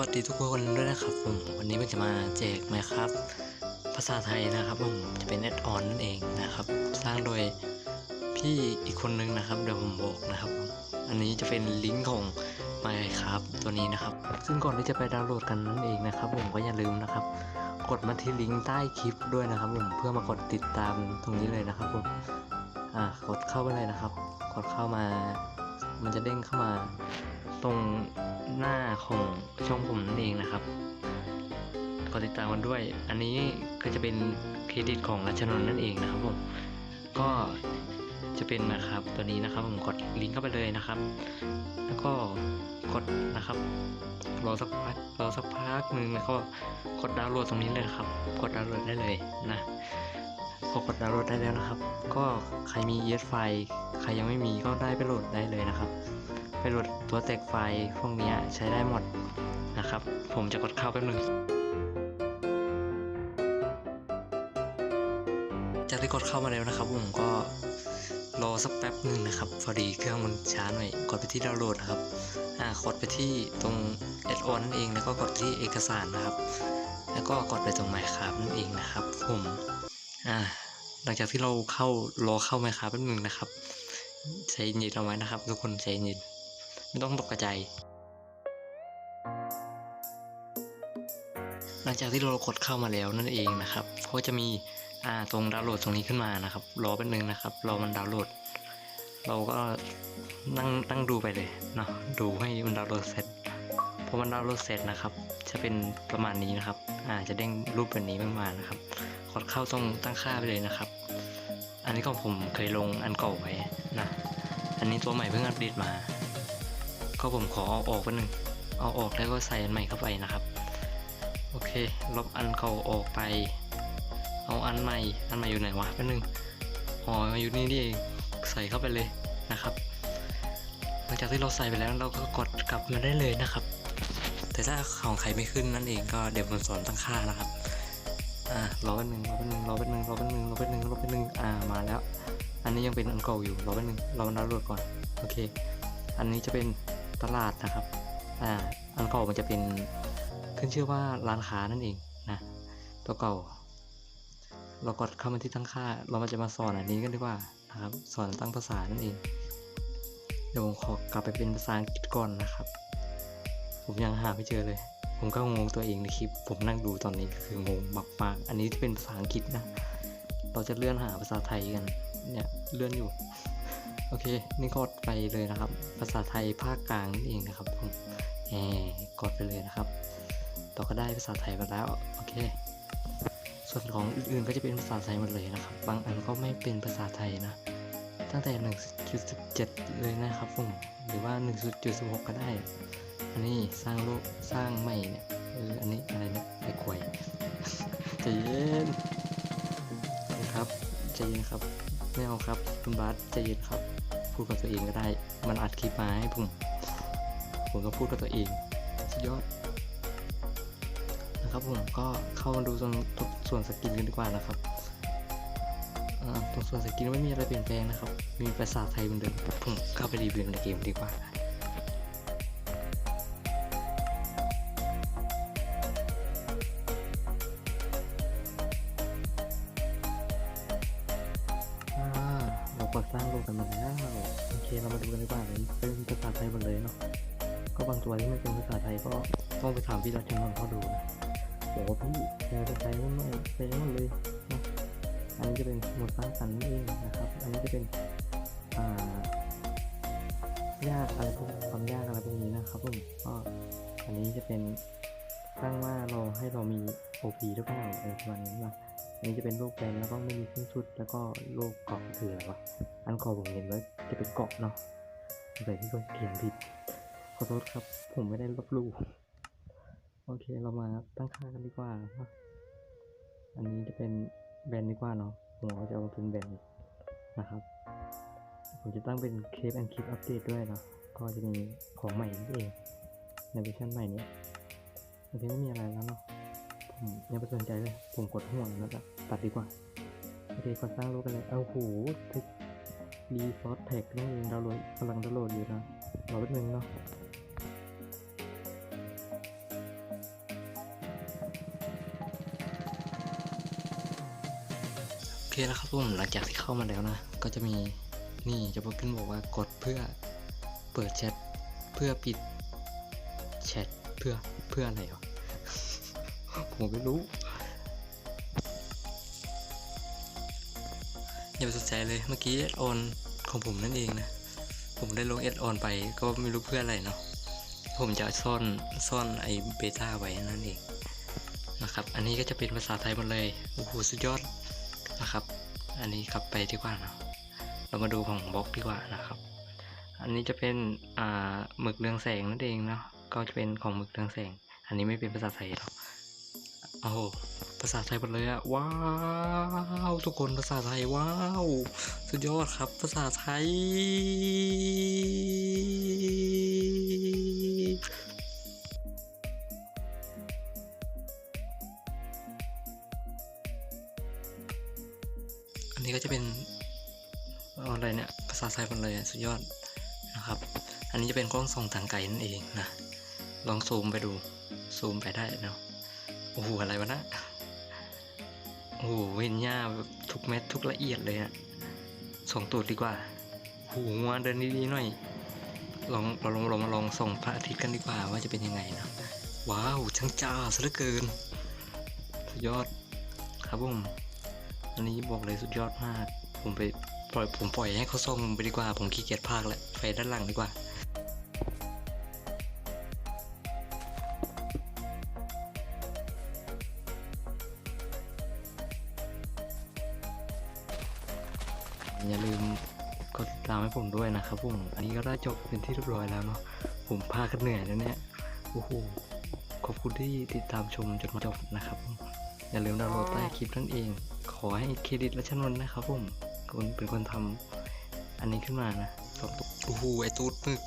วัสดีทุกคนด้วยนะครับผมวันนี้มันจะมาแจกนะครับ ภาษาไทยนะครับผมจะเป็นแอดออนนั่นเองนะครับ สร้างโดยพี่อีกคนนึงนะครับเดี๋ยวผมบอกนะครับผมอันนี้จะเป็นลิงก์ของ Minecraft ตัวนี้นะครับ ซึ่งก่อนที่จะไปดาวน์โหลดกันนั่นเองนะครับ ผมก็อย่าลืมนะครับ กดมาที่ลิงก์ใต้คลิปด้วยนะครับผมเพื่อมากดติดตามตรงนี้เลยนะครับผมอ่ากดเข้าไปเลยนะครับ กดเข้ามา มันจะเด้งเข้ามา ตรงหน้าของช่องผมนั่นเองนะครับกดติดตามกันด้วย อันนี้ก็จะเป็นเครดิตของรัชนนท์นั่นเองนะครับผมก็จะเป็นนะครับตัวนี้นะครับผมกดลิงก์เข้าไปเลยนะครับ แล้วก็กดนะครับรอสักพักรอสักพักหนึ่งแล้วก็กดดาวน์โหลดตรงนี้เลยครับ กดดาวน์โหลดได้เลยนะพอกดดาวน์โหลดได้แล้วนะครับ ก็ใครมี ES ไฟใครยังไม่มีก็ได้ไปโหลดได้เลยนะครับ ไปโหลดตัวแตกไฟพวกนี้ใช้ได้หมดนะครับ ผมจะกดเข้าแป๊บหนึงจากที่กดเข้ามาแล้วนะครับ ผมก็รอสักแป๊บหนึ่งนะครับพอดีเครื่องมันช้าหน่อยกดไปที่ดาวน์โหลดนะครับอ่ากดไปที่ตรง s อ o นั่นเองแล้วก็กดที่เอกสารนะครับ แล้วก็กดไปตรง Minecraft นั่นเองนะครับ ผมอ่าหลังจากที่เราเข้ารอเข้า Minecraft แป๊บหนึ่งนะครับใจเย็นเอาไว้นะครับ ทุกคนใจเย็น ไม่ต้องตกใจ หลังจากที่เรากดเข้ามาแล้วนั่นเองนะครับก็จะมีอ่าตรงดาวน์โหลดตรงนี้ขึ้นมานะครับ รอแป๊บนึงนะครับ รอมันดาวน์โหลด เราก็นั่งนั่งดูไปเลยเนาะดูให้มันดาวน์โหลดเสร็จพอมันดาวน์โหลดเสร็จนะครับ จะเป็นประมาณนี้นะครับ อ่าจะเด้งรูปแบบนี้ขึ้นมานะครับกดเข้าตรงตั้งค่าไปเลยนะครับ อันนี้ก็ผมเคยลงอันเก่าไว้นะ อันนี้ตัวใหม่เพิ่งอัปเดตมา ก็ผมขอเอาออกแป๊บนึงเอาออกแล้วก็ใส่อันใหม่เข้าไปนะครับ โอเค ลบอันเก่าออกไป เอาอันใหม่ อันใหม่อยู่ไหนวะแป๊บนึงอ๋ออยู่นี่นี่เองใส่เข้าไปเลยนะครับ หลังจากที่เราใส่ไปแล้วเราก็กดกลับมาได้เลยนะครับ แต่ถ้าของใครไม่ขึ้นนั่นเองก็เดี๋ยวผมสอนตั้งค่านะครับอ่ารอแป๊บนึงรอแป๊บนึงรอแป๊บนึงรอแป๊บนึงรอแป๊บนึงรอแป๊บนึงอ่ามาแล้ว อันนี้ยังเป็นอันเก่าอยู่รอแป๊บนึงเราดาวน์โหลดก่อนโอเค อันนี้จะเป็น ตลาดนะครับ อ่า อันเก่ามันจะเป็นขึ้นชื่อว่าร้านค้านั่นเองนะตัวเก่า เรากดเข้ามาที่ตั้งค่า เรามาจะมาสอนอันนี้กันดีกว่านะครับ สอนตั้งภาษานั่นเอง เดี๋ยวผมขอกลับไปเป็นภาษาอังกฤษก่อนนะครับ ผมยังหาไม่เจอเลย ผมก็งงตัวเองในคลิป ผมนั่งดูตอนนี้คืองงมากๆอันนี้ที่เป็นภาษาอังกฤษนะ เราจะเลื่อนหาภาษาไทยกัน เนี่ย เลื่อนอยู่ โอเค นี่กดไปเลยนะครับ ภาษาไทยภาคกลางนั่เองนะครับผมแหมกดไปเลยนะครับเราก็ได้ภาษาไทยมาแล้ว โอเค ส่วนของอื่นๆก็จะเป็นภาษาไทยหมดเลยนะครับ บางอันก็ไม่เป็นภาษาไทยนะ ตั้งแต่ 1.17 เลยนะครับผม หรือว่า 1.16 ก็ได้ อันนี้สร้างโลกสร้างใหม่เนี่ยเอออันนี้อะไรเนี่ยไอ้ควยใจเย็นนะครับใจเย็นครับ ไม่เอาครับ คุณบาสใจเย็นครับ พูดกับตัวเองก็ได้ มันอัดคลิปมาให้ผม ผมก็พูดกับตัวเองสุดยอดนะครับผมก็เข้ามาดูส่วนส่วนสกินกันดีกว่านะครับตรงส่วนสกินไม่มีอะไรเปลี่ยนแปลงนะครับ มีภาษาไทยเหมือนเดิมผมเข้าไปรีวิวในเกมดีกว่า เราสร้างโลกกันมาแล้วโอเคเรามาดูกันดีกว่าเป็นเป็นภาษาไทยหมดเลยเนาะก็บางตัวที่ไม่เป็นภาษาไทยก็ต้องไปถามพี่รัชนนท์เขาดูนะบอกว่าพี่แปลภาษาไทยไม่ไม่แปลหมดเลยนะอันนี้จะเป็นหมวดสร้างสรรค์นี่เองนะครับ อันนี้จะเป็นอ่ายากอะไรพวกความยากอะไรพวกนี้นะครับผมก็อันนี้จะเป็นสร้างว่าเราให้เรามี OP หรือเปล่าเออประมาณนี้ว่า นี้จะเป็นโรคแบนแล้วก็ไม่มีเครื่องชุดแล้วก็โรคเกาะเถื่อวะอันคอผมเห็นว่าจะเป็นเกาะเนาะแต่ที่ก็เขียนผิดขอโทษครับ ผมไม่ได้ลบลู่โอเคเรามาตั้งค่ากันดีกว่า อันนี้จะเป็นแบนดีกว่าเนาะผมอจะเอาเป็นแบนนะครับ ผมจะตั้งเป็นเคปแอนคลิปอัปเดตด้วยเนาะก็จะมีของใหม่นี่เองในเวอร์ชันใหม่นี้โอเคไม่มีอะไรแล้วเนาะ ยังไม่สนใจเลย ผมกดห่วงแล้วก็ตัดดีกว่าโอเคก่อนสร้างรูปไปเลยเอาโหูทึกดีฟอสแท็กนั่นเองดาวน์โหลดกำลังดาวน์โหลดอยู่นะรอแป๊บนึงเนาะโอเคแล้วครับผมหลังจากที่เข้ามาแล้วนะ ก็จะมีนี่จะบอกขึ้นบอกว่ากดเพื่อเปิดแชทเพื่อปิดแชทเพื่อเพื่ออะไรอะ ผมไม่รู้อย่าไปสนใจเลยเมื่อกี้เอดออนของผมนั่นเองนะ ผมได้ลงเอดออนไปก็ไม่รู้เพื่ออะไรเนาะผมจะซ่อนซ่อนไอเบต้าไว้นั่นเองนะครับ อันนี้ก็จะเป็นภาษาไทยหมดเลยโอ้โหสุดยอดนะครับ อันนี้กลับไปดีกว่าเนาะเรามาดูของบล็อกดีกว่านะครับ อันนี้จะเป็นอ่าหมึกเรืองแสงนั่นเองเนาะก็จะเป็นของหมึกเรืองแสง อันนี้ไม่เป็นภาษาไทยหรอก โอ้โหภาษาไทยหมดเลยอะว้าวทุกคนภาษาไทยว้าวสุดยอดครับ ภาษาไทย อันนี้ก็จะเป็นอะไรเนี่ยภาษาไทยหมดเลยสุดยอดนะครับ อันนี้จะเป็นกล้องส่องทางไกลนั่นเองนะลองซูมไปดูซูมไปได้เนาะ โอ้โหอะไรวะนะโอ้โหเห็นหญ้าทุกเม็ดทุกละเอียดเลยอะส่งตูดดีกว่าโอ้โหงัวเดินดีๆหน่อยลองเราลองเรามาลองส่องพระอาทิตย์กันดีกว่าว่าจะเป็นยังไงนะว้าวช่างจ้าซะเหลือเกิน สุดยอดครับผมอันนี้บอกเลยสุดยอดมาก ผมไปปล่อยผมปล่อยให้เขาส่งไปดีกว่า ผมขี้เกียจพากแล้วไปด้านหลังดีกว่า อย่าลืมกดติดตามให้ผมด้วยนะครับผม อันนี้ก็ได้จบเป็นที่เรียบร้อยแล้วเนาะ ผมพากันเหนื่อยแล้วเนี่ย โอ้โห ขอบคุณที่ติดตามชมจนมาจบนะครับ อย่าลืมดาวน์โหลดใต้คลิปนั่นเอง ขอให้เครดิตและชนวนนะครับผมคุณเป็นคนทำอันนี้ขึ้นมานะสองตัวโอ้โห ไอตูดมึก